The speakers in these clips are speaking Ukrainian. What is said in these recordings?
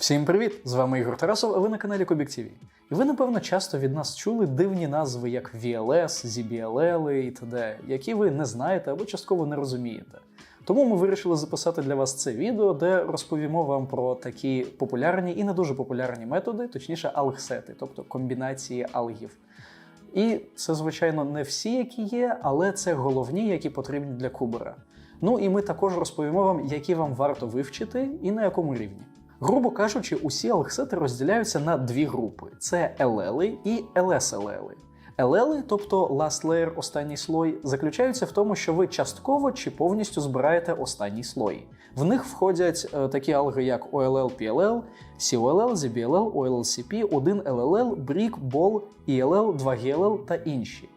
Всім привіт! З вами Ігор Тарасов, а ви на каналі Кубік TV. І ви, напевно, часто від нас чули дивні назви, як VLS, ZBLL і т.д., які ви не знаєте або частково не розумієте. Тому ми вирішили записати для вас це відео, де розповімо вам про такі популярні і не дуже популярні методи, точніше, алгсети, тобто комбінації алгів. І це, звичайно, не всі, які є, але це головні, які потрібні для кубера. Ну і ми також розповімо вам, які вам варто вивчити і на якому рівні. Грубо кажучи, усі алгсети розділяються на дві групи: це LL і LSLL. LL, тобто last layer, останній слой, заключаються в тому, що ви частково чи повністю збираєте останній слой. В них входять е, такі алги, як OLL, PLL, COLL, ZBLL, OLLCP, 1 LLL, BRIC, BOL, ELL, 2GLL та інші.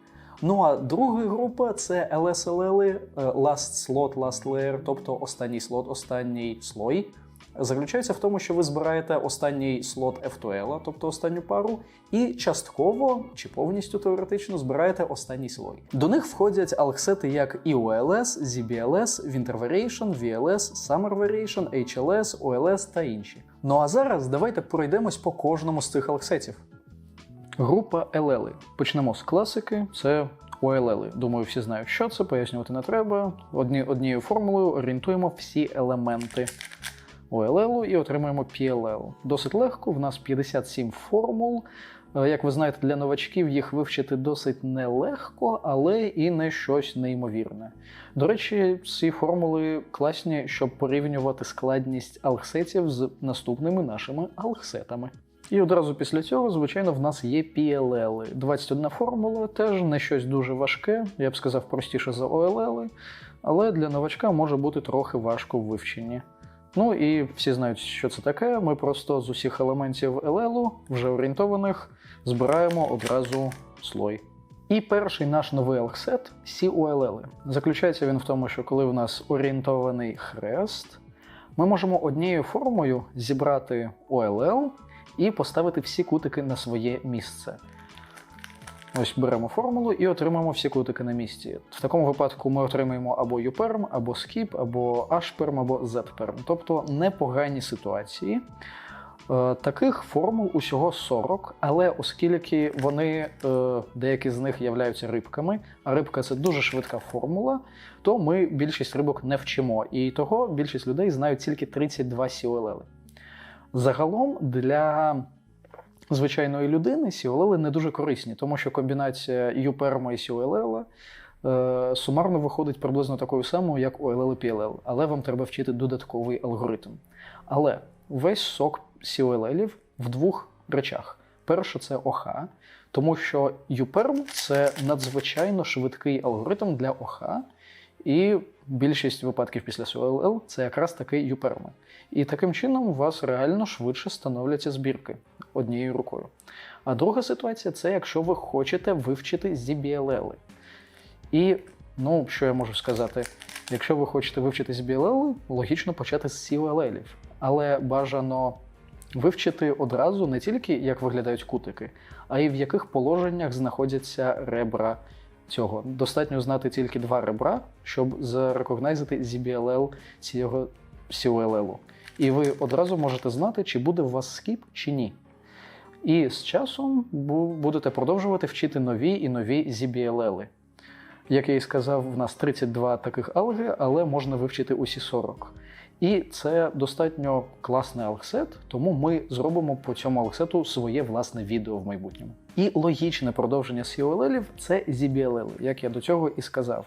Ну а друга група це LSLL, е, last slot, last layer, тобто останній слот, останній слой. Заключається в тому, що ви збираєте останній слот F2L, тобто останню пару, і частково чи повністю теоретично збираєте останній слой. До них входять алгсети як EOLS, ZBLS, Winter Variation, VLS, Summer Variation, HLS, OLS та інші. Ну а зараз давайте пройдемось по кожному з цих алгсетів. Група LL. Почнемо з класики. Це OLL. Думаю, всі знають, що це, пояснювати не треба. Одні, однією формулою орієнтуємо всі елементи OLL і отримуємо PLL. Досить легко, в нас 57 формул. Е, Як ви знаєте, для новачків їх вивчити досить нелегко, але і не щось неймовірне. До речі, ці формули класні, щоб порівнювати складність алгсетів з наступними нашими алгсетами. І одразу після цього, звичайно, в нас є PLL. 21 формула, теж не щось дуже важке, я б сказав, простіше за OLL, але для новачка може бути трохи важко в вивченні. Ну і всі знають, що це таке. Ми просто з усіх елементів LL, вже орієнтованих, збираємо одразу слой. І перший наш новий алгсет COLL. Заключається він в тому, що коли в нас орієнтований хрест, ми можемо однією формою зібрати OLL і поставити всі кутики на своє місце. Ось беремо формулу і отримаємо всі кутики на місці. В такому випадку ми отримаємо або UPerm, або skip, або HPerm, або ZPerm. Тобто непогані ситуації. Е, Таких формул усього 40, але оскільки вони, е, деякі з них являються рибками, а рибка це дуже швидка формула, то ми більшість рибок не вчимо. І того більшість людей знають тільки 32 COLL. Загалом для звичайної людини COLL не дуже корисні, тому що комбінація UPerm і COLL е, сумарно виходить приблизно такою самою, як OLL і PLL, але вам треба вчити додатковий алгоритм. Але весь сок COLL в двох речах. Перше це ОХ, тому що UPerm це надзвичайно швидкий алгоритм для ОХ, і більшість випадків після COLL це якраз таки UPerm. І таким чином у вас реально швидше становляться збірки однією рукою. А друга ситуація це якщо ви хочете вивчити ZBLL. І, ну, що я можу сказати, якщо ви хочете вивчити ZBLL, логічно почати з COLL. Але бажано вивчити одразу не тільки як виглядають кутики, а й в яких положеннях знаходяться ребра цього. Достатньо знати тільки два ребра, щоб зарекогнайзити ZBLL цього COLL. І ви одразу можете знати, чи буде у вас скіп, чи ні. І з часом будете продовжувати вчити нові і нові ZBLL. Як я і сказав, в нас 32 таких алги, але можна вивчити усі 40. І це достатньо класний алгсет, тому ми зробимо по цьому алгсету своє власне відео в майбутньому. І логічне продовження COLL – це ZBLL, як я до цього і сказав.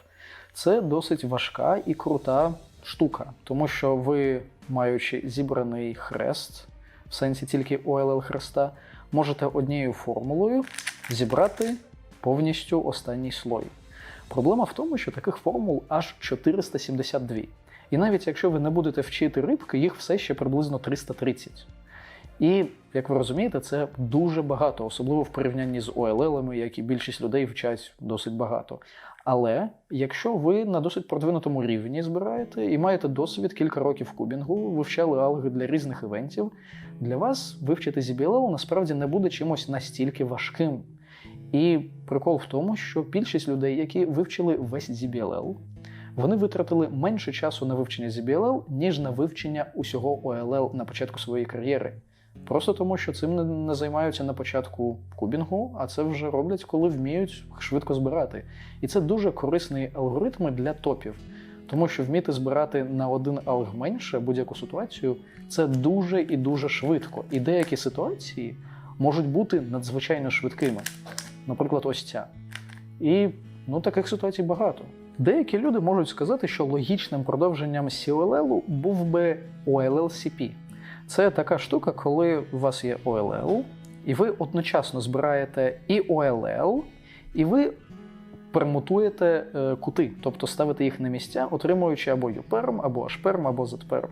Це досить важка і крута штука, тому що ви, маючи зібраний хрест, в сенсі тільки OLL хреста, можете однією формулою зібрати повністю останній слой. Проблема в тому, що таких формул аж 472. І навіть якщо ви не будете вчити рибки, їх все ще приблизно 330. І, як ви розумієте, це дуже багато, особливо в порівнянні з OLL, які більшість людей вчать досить багато. Але якщо ви на досить продвинутому рівні збираєте і маєте досвід кілька років кубінгу, вивчали алги для різних івентів, для вас вивчити ZBLL насправді не буде чимось настільки важким. І прикол в тому, що більшість людей, які вивчили весь ZBLL, вони витратили менше часу на вивчення ZBLL, ніж на вивчення усього OLL на початку своєї кар'єри. Просто тому, що цим не, займаються на початку кубінгу, а це вже роблять, коли вміють швидко збирати. І це дуже корисний алгоритм для топів. Тому що вміти збирати на один алг менше будь-яку ситуацію це дуже і дуже швидко. І деякі ситуації можуть бути надзвичайно швидкими. Наприклад, ось ця. І ну, таких ситуацій багато. Деякі люди можуть сказати, що логічним продовженням COLL був би OLL-CP. Це така штука, коли у вас є OLL, і ви одночасно збираєте і OLL, і ви пермутуєте е, кути, тобто ставите їх на місця, отримуючи або юперм, або ашперм, або зетперм.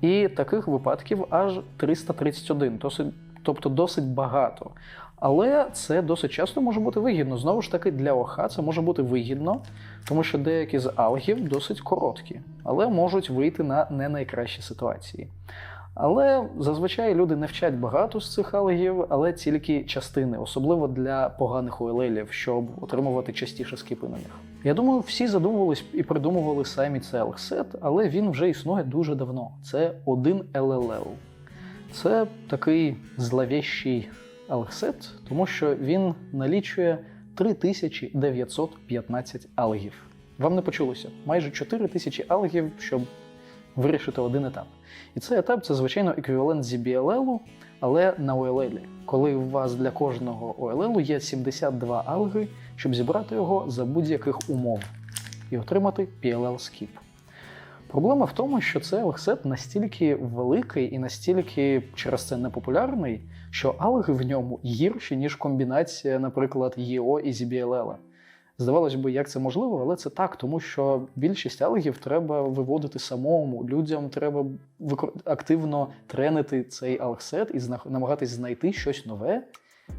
І таких випадків аж 331, досить, тобто досить багато. Але це досить часто може бути вигідно. Знову ж таки, для ОХ це може бути вигідно, тому що деякі з алгів досить короткі, але можуть вийти на не найкращі ситуації. Але зазвичай люди не вчать багато з цих алгів, але тільки частини, особливо для поганих уелелів, щоб отримувати частіше скіпи на них. Я думаю, всі задумувались і придумували самі цей алгсет, але він вже існує дуже давно. Це один LLL. Це такий зловіщий алгсет, тому що він налічує 3915 алгів. Вам не почулося майже 4000 алгів, щоб вирішити один етап. І цей етап це, звичайно, еквівалент ZBLL, але на OLL, коли у вас для кожного OLL є 72 алги, щоб зібрати його за будь-яких умов і отримати PLL-скіп. Проблема в тому, що цей алгсет настільки великий і настільки через це непопулярний, що алги в ньому гірші, ніж комбінація, наприклад, EO і ZBLL. Здавалось би, як це можливо, але це так, тому що більшість алгів треба виводити самому. Людям треба активно тренити цей алгсет і намагатись знайти щось нове,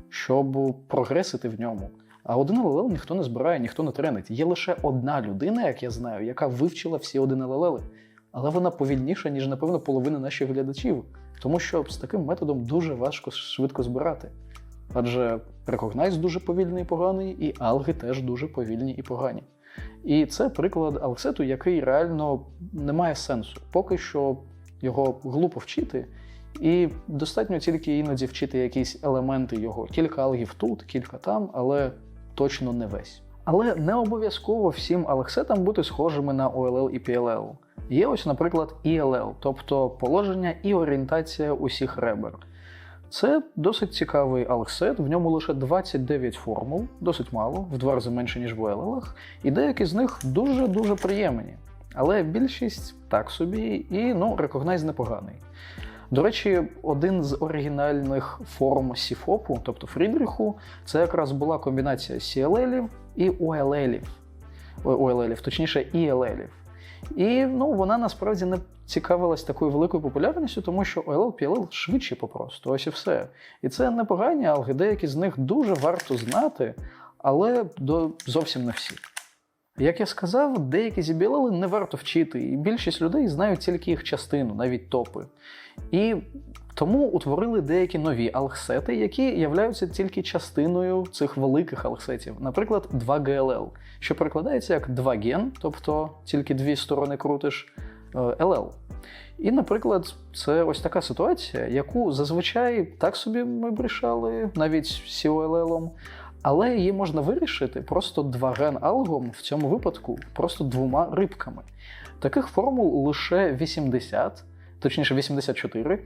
щоб прогресити в ньому. А один ЛЛ ніхто не збирає, ніхто не тренить. Є лише одна людина, як я знаю, яка вивчила всі один ЛЛ. Але вона повільніша, ніж, напевно, половина наших глядачів. Тому що з таким методом дуже важко швидко збирати. Адже Recognize дуже повільний і поганий, і алги теж дуже повільні і погані. І це приклад алгсету, який реально не має сенсу. Поки що його глупо вчити, і достатньо тільки іноді вчити якісь елементи його. Кілька алгів тут, кілька там, але точно не весь. Але не обов'язково всім алгсетам бути схожими на OLL і PLL. Є ось, наприклад, ELL, тобто положення і орієнтація усіх ребер. Це досить цікавий алгсет, в ньому лише 29 формул, досить мало, в два рази менше, ніж в OLL, і деякі з них дуже-дуже приємні. Але більшість так собі, і ну, Recognize непоганий. До речі, один з оригінальних форм Сіфопу, тобто Фрідріху, це якраз була комбінація CLL і OLL. OLL, точніше, ELL. І ну, вона насправді не цікавилась такою великою популярністю, тому що OLL, PLL швидші попросту, ось і все. І це непогані алги, деякі з них дуже варто знати, але до зовсім не всі. Як я сказав, деякі зібілили не варто вчити, і більшість людей знають тільки їх частину, навіть топи. І тому утворили деякі нові алгсети, які являються тільки частиною цих великих алгсетів, наприклад, 2GLL, що перекладається як 2 ген, тобто тільки дві сторони крутиш е, LL. І, наприклад, це ось така ситуація, яку зазвичай так собі ми б навіть COLL, але її можна вирішити просто 2 ген алгом в цьому випадку, просто двома рибками. Таких формул лише 80, точніше 84,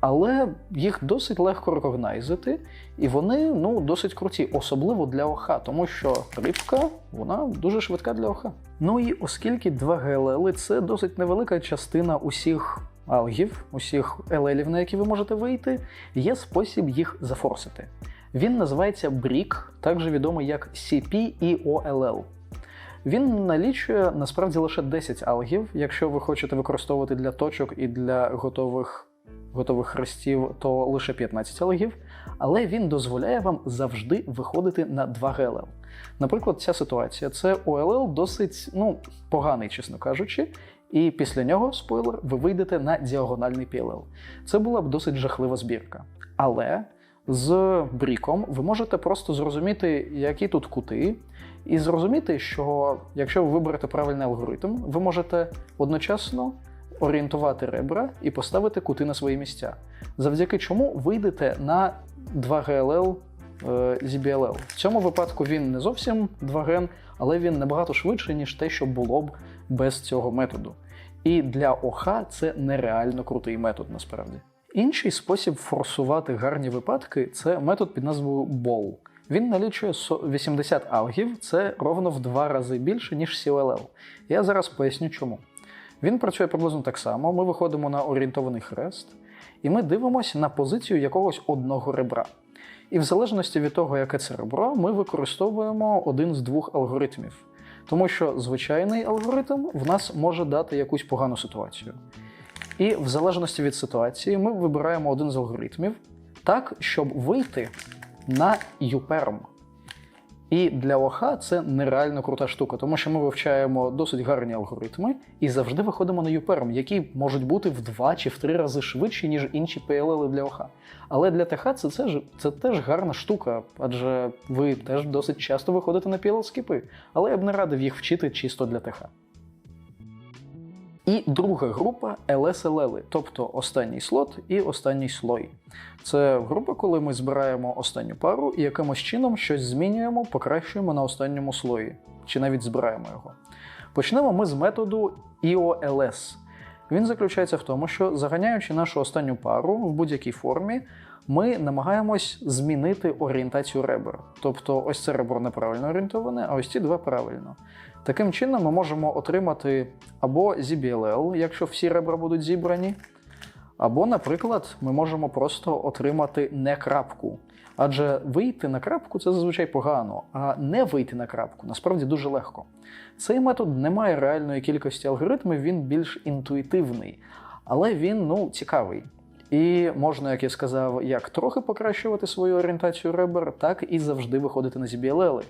але їх досить легко рекогнайзити, і вони ну, досить круті, особливо для ОХ, тому що рибка вона дуже швидка для ОХ. Ну і оскільки 2 GLL це досить невелика частина усіх алгів, усіх LL, на які ви можете вийти, є спосіб їх зафорсити. Він називається BRIC, також відомий як CP і OLL. Він налічує насправді лише 10 алгів. Якщо ви хочете використовувати для точок і для готових готових хрестів, то лише 15 алгів, але він дозволяє вам завжди виходити на 2 GLL. Наприклад, ця ситуація це OLL досить ну, поганий, чесно кажучи, і після нього, спойлер, ви вийдете на діагональний PLL. Це була б досить жахлива збірка. Але з бріком ви можете просто зрозуміти, які тут кути, і зрозуміти, що якщо ви виберете правильний алгоритм, ви можете одночасно орієнтувати ребра і поставити кути на свої місця. Завдяки чому вийдете на 2 GLL ZBLL. В цьому випадку він не зовсім 2 ген, але він набагато швидше, ніж те, що було б без цього методу. І для ОХ це нереально крутий метод насправді. Інший спосіб форсувати гарні випадки це метод під назвою BOL. Він налічує со- 80 алгів, це ровно в два рази більше, ніж CLL. Я зараз поясню чому. Він працює приблизно так само. Ми виходимо на орієнтований хрест, і ми дивимося на позицію якогось одного ребра. І в залежності від того, яке це ребро, ми використовуємо один з двох алгоритмів. Тому що звичайний алгоритм в нас може дати якусь погану ситуацію. І в залежності від ситуації ми вибираємо один з алгоритмів так, щоб вийти на UPerm. І для Оха це нереально крута штука, тому що ми вивчаємо досить гарні алгоритми і завжди виходимо на UPerm, які можуть бути в два чи в три рази швидші, ніж інші PLL для ОХА. Але для ТХ це, це, це теж гарна штука, адже ви теж досить часто виходите на PLL-скіпи. Але я б не радив їх вчити чисто для ТХ. І друга група LSLL, тобто останній слот і останній слой. Це група, коли ми збираємо останню пару і якимось чином щось змінюємо, покращуємо на останньому слої, чи навіть збираємо його. Почнемо ми з методу IOLS. Він заключається в тому, що заганяючи нашу останню пару в будь-якій формі, ми намагаємось змінити орієнтацію ребер. Тобто, ось це ребро неправильно орієнтоване, а ось ці два правильно. Таким чином, ми можемо отримати або ZBLL, якщо всі ребра будуть зібрані, або, наприклад, ми можемо просто отримати не крапку. Адже вийти на крапку це зазвичай погано, а не вийти на крапку насправді дуже легко. Цей метод не має реальної кількості алгоритмів, він більш інтуїтивний, але він ну, цікавий. І можна, як я сказав, як трохи покращувати свою орієнтацію ребер, так і завжди виходити на ZBLL.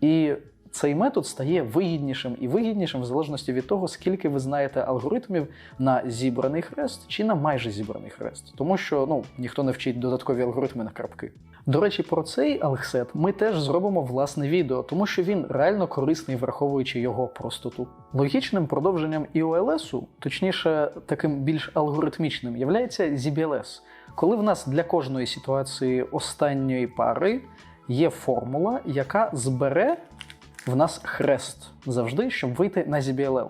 І цей метод стає вигіднішим і вигіднішим в залежності від того, скільки ви знаєте алгоритмів на зібраний хрест чи на майже зібраний хрест. Тому що ну, ніхто не вчить додаткові алгоритми на крапки. До речі, про цей алгсет ми теж зробимо власне відео, тому що він реально корисний, враховуючи його простоту. Логічним продовженням IOLS, точніше, таким більш алгоритмічним, є ZBLS. Коли в нас для кожної ситуації останньої пари є формула, яка збере в нас хрест завжди, щоб вийти на ZBLL.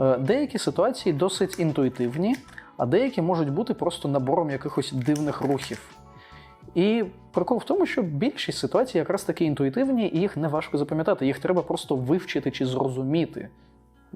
Е, Деякі ситуації досить інтуїтивні, а деякі можуть бути просто набором якихось дивних рухів. І прикол в тому, що більшість ситуацій якраз таки інтуїтивні, і їх не важко запам'ятати, їх треба просто вивчити чи зрозуміти.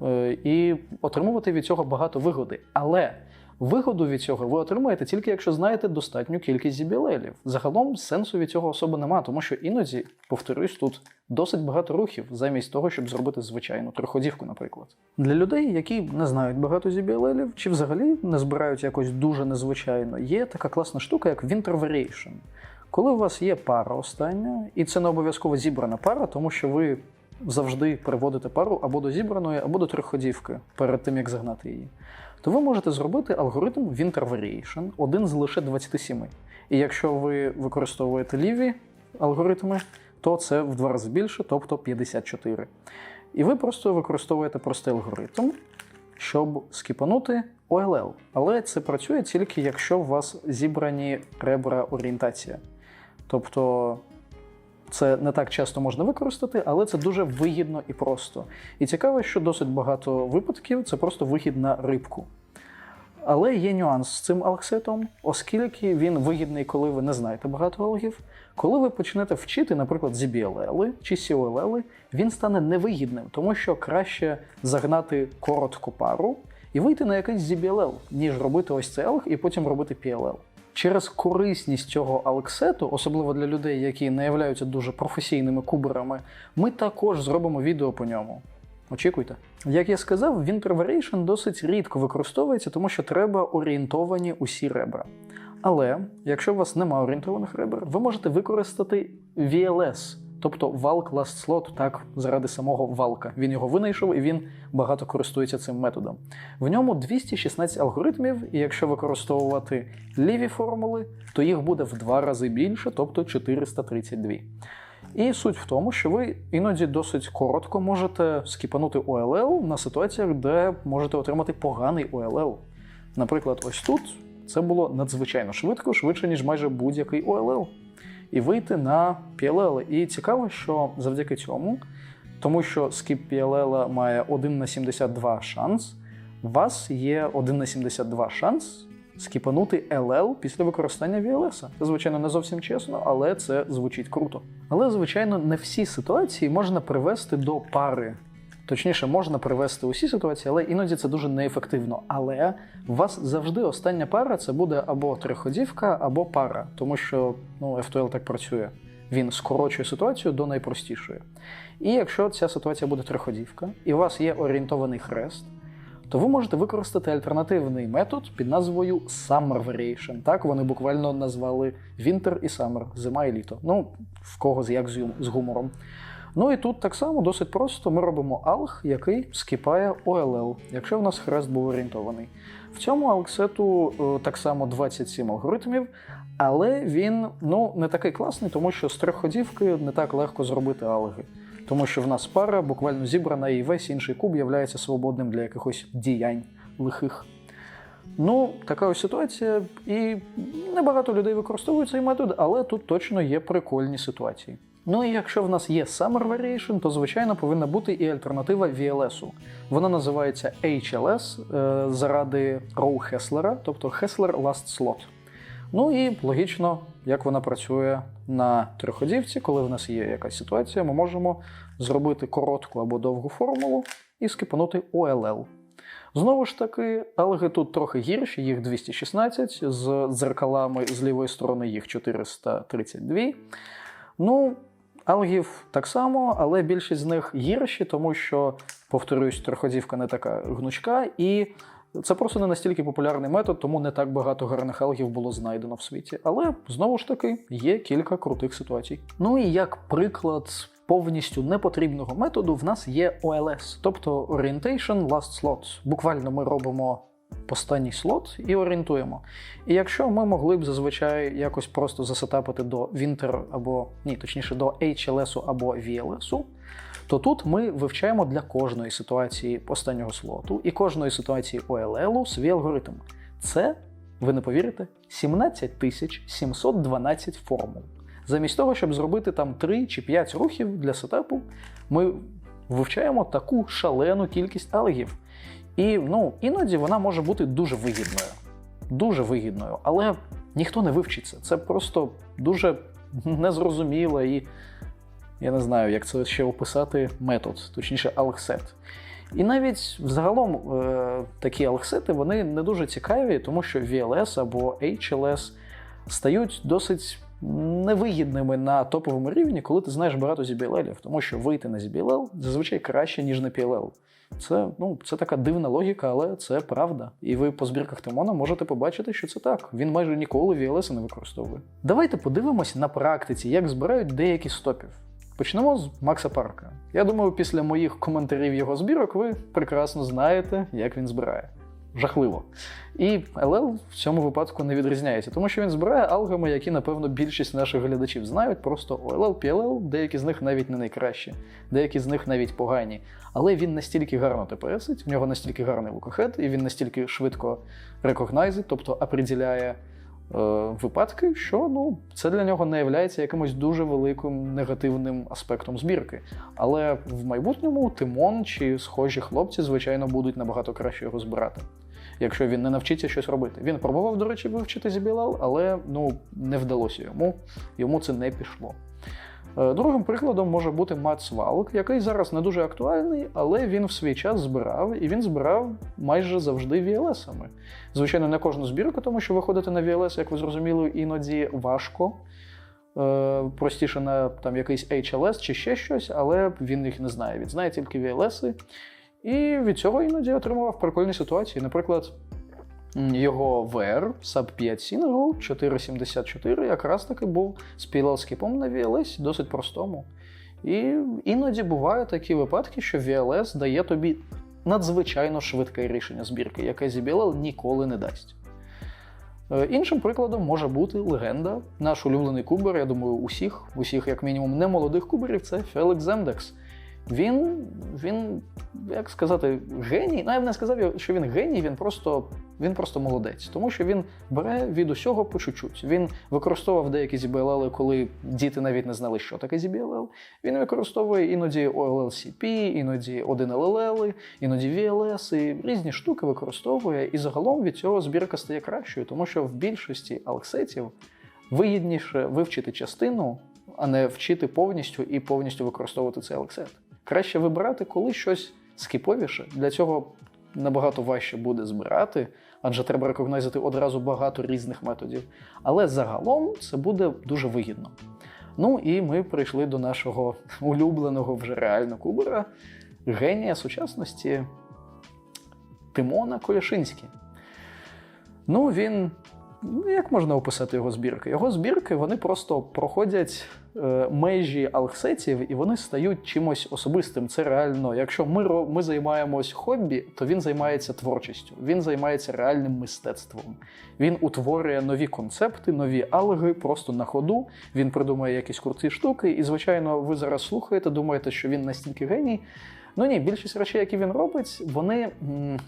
Е, І отримувати від цього багато вигоди. Але вигоду від цього ви отримаєте тільки якщо знаєте достатню кількість зібілелів. Загалом сенсу від цього особи нема, тому що іноді, повторюсь, тут досить багато рухів, замість того, щоб зробити звичайну триходівку, наприклад. Для людей, які не знають багато зібілелів, чи взагалі не збирають якось дуже незвичайно, є така класна штука, як Winter Variation. Коли у вас є пара остання, і це не обов'язково зібрана пара, тому що ви завжди переводите пару або до зібраної, або до триходівки перед тим, як загнати її, то ви можете зробити алгоритм Winter Variation, один з лише 27. І якщо ви використовуєте ліві алгоритми, то це в два рази більше, тобто 54. І ви просто використовуєте простий алгоритм, щоб скіпанути OLL. Але це працює тільки якщо у вас зібрані ребра орієнтація. Тобто це не так часто можна використати, але це дуже вигідно і просто. І цікаво, що досить багато випадків це просто вихід на рибку. Але є нюанс з цим алгсетом, оскільки він вигідний, коли ви не знаєте багато алгів. Коли ви почнете вчити, наприклад, ZBLL чи COLL, він стане невигідним, тому що краще загнати коротку пару і вийти на якийсь ZBLL, ніж робити ось цей алг і потім робити PLL. Через корисність цього алексету, особливо для людей, які не являються дуже професійними куберами, ми також зробимо відео по ньому. Очікуйте. Як я сказав, Winter Variation досить рідко використовується, тому що треба орієнтовані усі ребра. Але якщо у вас немає орієнтованих ребер, ви можете використати VLS тобто Valk Last Slot, так заради самого валка. Він його винайшов і він багато користується цим методом. В ньому 216 алгоритмів, і якщо використовувати ліві формули, то їх буде в два рази більше, тобто 432. І суть в тому, що ви іноді досить коротко можете скіпанути OLL на ситуаціях, де можете отримати поганий OLL. Наприклад, ось тут це було надзвичайно швидко, швидше, ніж майже будь-який OLL. І вийти на PLL. І цікаво, що завдяки цьому, тому що скіп PLL має 1 на 72 шанс, у вас є 1 на 72 шанс скіпанути LL після використання VLS. Це, звичайно, не зовсім чесно, але це звучить круто. Але, звичайно, не всі ситуації можна привести до пари. Точніше, можна привести усі ситуації, але іноді це дуже неефективно. Але у вас завжди остання пара це буде або триходівка, або пара, тому що ну, FTL так працює. Він скорочує ситуацію до найпростішої. І якщо ця ситуація буде триходівка, і у вас є орієнтований хрест, то ви можете використати альтернативний метод під назвою Summer Variation. Так вони буквально назвали Winter і Summer, зима і літо. Ну, в кого з як з з гумором. Ну і тут так само досить просто ми робимо алг, який скіпає OLL, якщо в нас хрест був орієнтований. В цьому алгсету е, так само 27 алгоритмів, але він ну, не такий класний, тому що з трьохходівки не так легко зробити алги. Тому що в нас пара буквально зібрана, і весь інший куб є свободним для якихось діянь лихих. Ну, така ось ситуація, і небагато людей використовують цей метод, але тут точно є прикольні ситуації. Ну і якщо в нас є Summer Variation, то звичайно повинна бути і альтернатива VLS. Вона називається HLS е, заради Роу Хеслера, тобто Hessler Last Slot. Ну і логічно, як вона працює на триходівці, коли в нас є якась ситуація, ми можемо зробити коротку або довгу формулу і скипанути OLL. Знову ж таки, алги тут трохи гірші, їх 216, з дзеркалами з лівої сторони їх 432. Ну, алгів так само, але більшість з них гірші, тому що, повторюсь, триходівка не така гнучка, і це просто не настільки популярний метод, тому не так багато гарних алгів було знайдено в світі. Але знову ж таки є кілька крутих ситуацій. Ну і як приклад повністю непотрібного методу, в нас є OLS, тобто Orientation Last Slot. Буквально ми робимо останній слот і орієнтуємо. І якщо ми могли б зазвичай якось просто засетапити до Winter або ні, точніше до HLS або VLS, то тут ми вивчаємо для кожної ситуації останнього слоту і кожної ситуації OLL свій алгоритм. Це, ви не повірите, 17 712 формул. Замість того, щоб зробити там 3 чи 5 рухів для сетапу, ми вивчаємо таку шалену кількість алгів. І ну, іноді вона може бути дуже вигідною. Дуже вигідною, але ніхто не вивчиться. Це просто дуже незрозуміло і я не знаю, як це ще описати метод, точніше, алгсет. І навіть взагалом е, такі алгсети вони не дуже цікаві, тому що VLS або HLS стають досить невигідними на топовому рівні, коли ти знаєш багато ZBLL, тому що вийти на ZBLL зазвичай краще, ніж на PLL. Це, ну, це така дивна логіка, але це правда. І ви по збірках Тимона можете побачити, що це так. Він майже ніколи VLS не використовує. Давайте подивимось на практиці, як збирають деякі стопів. Почнемо з Макса Парка. Я думаю, після моїх коментарів його збірок ви прекрасно знаєте, як він збирає. Жахливо. І LL в цьому випадку не відрізняється, тому що він збирає алгами, які, напевно, більшість наших глядачів знають. Просто OLL, PLL, деякі з них навіть не найкращі, деякі з них навіть погані. Але він настільки гарно ТПСить, в нього настільки гарний лукохед, і він настільки швидко рекогнайзить, тобто определяє е, випадки, що ну, це для нього не є якимось дуже великим негативним аспектом збірки. Але в майбутньому Тимон чи схожі хлопці, звичайно, будуть набагато краще його збирати. Якщо він не навчиться щось робити. Він пробував, до речі, вивчити ZBLL, але ну, не вдалося йому, йому це не пішло. Е, Другим прикладом може бути Мац Валк, який зараз не дуже актуальний, але він в свій час збирав, і він збирав майже завжди VLS-ами. Звичайно, не кожну збірку, тому що виходити на VLS, як ви зрозуміли, іноді важко. Е, Простіше на там, якийсь HLS чи ще щось, але він їх не знає. Він знає тільки VLS. І від цього іноді отримував прикольні ситуації. Наприклад, його VR Sub 5 Single 474 якраз таки був з PLL-скіпом на VLS, досить простому. І іноді бувають такі випадки, що VLS дає тобі надзвичайно швидке рішення збірки, яке ZBLL ніколи не дасть. Е, Іншим прикладом може бути легенда. Наш улюблений кубер, я думаю, усіх, усіх, як мінімум, немолодих куберів, це Фелікс Земдекс. Він, він, як сказати, геній. Ну, я б не сказав, що він геній, він просто, він просто молодець. Тому що він бере від усього по чуть-чуть. Він використовував деякі ZBLL, коли діти навіть не знали, що таке ZBLL. Він використовує іноді OLLCP, іноді 1LLL, іноді VLS, і різні штуки використовує. І загалом від цього збірка стає кращою, тому що в більшості алксетів вигідніше вивчити частину, а не вчити повністю і повністю використовувати цей алксет. Краще вибирати, коли щось скіповіше. Для цього набагато важче буде збирати, адже треба рекогнайзити одразу багато різних методів. Але загалом це буде дуже вигідно. Ну і ми прийшли до нашого улюбленого вже реально кубера, генія сучасності Тимона Коляшинський. Ну, він. Ну, як можна описати його збірки? Його збірки вони просто проходять межі алксетів і вони стають чимось особистим. Це реально. Якщо ми, ми займаємось хобі, то він займається творчістю, він займається реальним мистецтвом. Він утворює нові концепти, нові алги просто на ходу. Він придумує якісь круті штуки. І, звичайно, ви зараз слухаєте, думаєте, що він настільки геній. Ну ні, більшість речей, які він робить, вони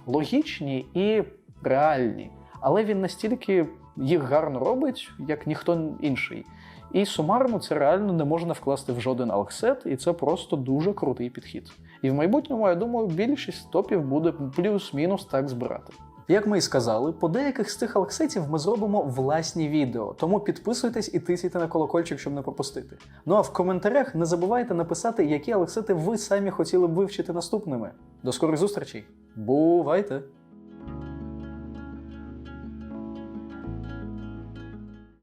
логічні і реальні. Але він настільки їх гарно робить, як ніхто інший. І сумарно це реально не можна вкласти в жоден алксет, і це просто дуже крутий підхід. І в майбутньому, я думаю, більшість топів буде плюс-мінус так збирати. Як ми і сказали, по деяких з цих алксетів ми зробимо власні відео, тому підписуйтесь і тисяйте на колокольчик, щоб не пропустити. Ну а в коментарях не забувайте написати, які алксети ви самі хотіли б вивчити наступними. До скорих зустрічей! Бувайте!